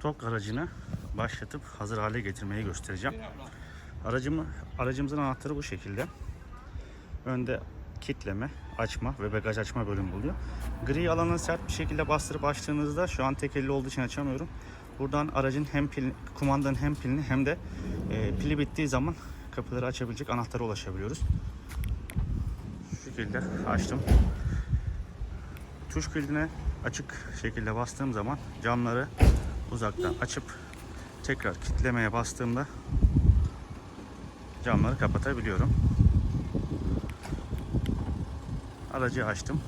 TOK aracını başlatıp hazır hale getirmeyi göstereceğim. Aracımı, aracımızın anahtarı bu şekilde. Önde kitleme, açma ve bagaj açma bölümü buluyor. Gri alanı sert bir şekilde bastırıp açtığınızda şu an tek elle olduğu için açamıyorum. Buradan aracın hem pil, kumandanın hem pilini hem de e, pili bittiği zaman kapıları açabilecek anahtara ulaşabiliyoruz. Şu şekilde açtım. Tuş kilidine açık şekilde bastığım zaman camları uzaktan açıp tekrar kitlemeye bastığımda camları kapatabiliyorum. Aracı açtım.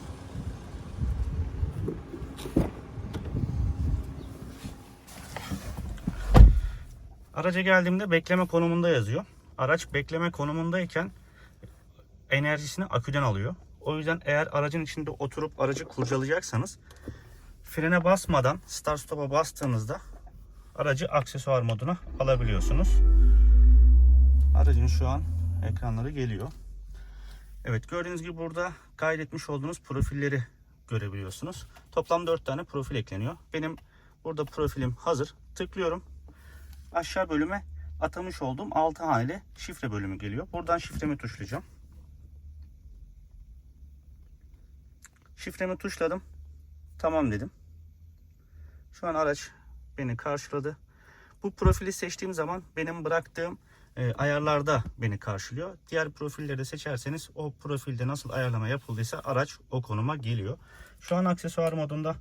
Araca geldiğimde bekleme konumunda yazıyor. Araç bekleme konumundayken enerjisini aküden alıyor. O yüzden eğer aracın içinde oturup aracı kurcalayacaksanız frene basmadan start stop'a bastığınızda aracı aksesuar moduna alabiliyorsunuz. Aracın şu an ekranları geliyor. Evet gördüğünüz gibi burada kaydetmiş olduğunuz profilleri görebiliyorsunuz. Toplam 4 tane profil ekleniyor. Benim burada profilim hazır. Tıklıyorum. Aşağı bölüme atamış olduğum 6 haneli şifre bölümü geliyor. Buradan şifremi tuşlayacağım. Şifremi tuşladım. Tamam dedim. Şu an araç beni karşıladı. Bu profili seçtiğim zaman benim bıraktığım e, ayarlarda beni karşılıyor. Diğer profilleri seçerseniz o profilde nasıl ayarlama yapıldıysa araç o konuma geliyor. Şu an aksesuar modunda.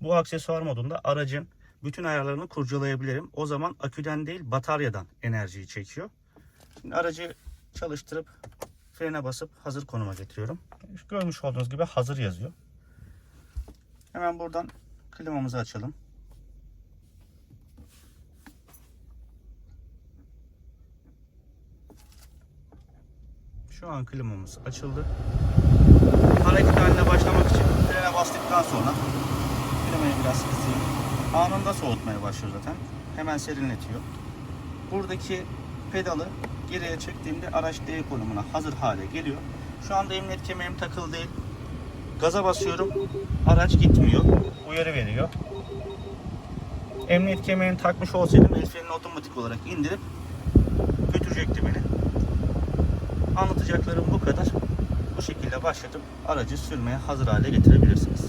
Bu aksesuar modunda aracın bütün ayarlarını kurcalayabilirim. O zaman aküden değil bataryadan enerjiyi çekiyor. Şimdi aracı çalıştırıp frene basıp hazır konuma getiriyorum. Görmüş olduğunuz gibi hazır yazıyor. Hemen buradan klimamızı açalım. Şu an klimamız açıldı. Hareket haline başlamak için frene bastıktan sonra klimayı biraz kısayım. Anında soğutmaya başlıyor zaten. Hemen serinletiyor. Buradaki pedalı geriye çektiğimde araç D konumuna hazır hale geliyor. Şu anda emniyet kemerim takılı değil. Gaza basıyorum. Araç gitmiyor. Uyarı veriyor. Emniyet kemerini takmış olsaydım el frenini otomatik olarak indirip götürecekti beni. Anlatacaklarım bu kadar. Bu şekilde başlatıp aracı sürmeye hazır hale getirebilirsiniz.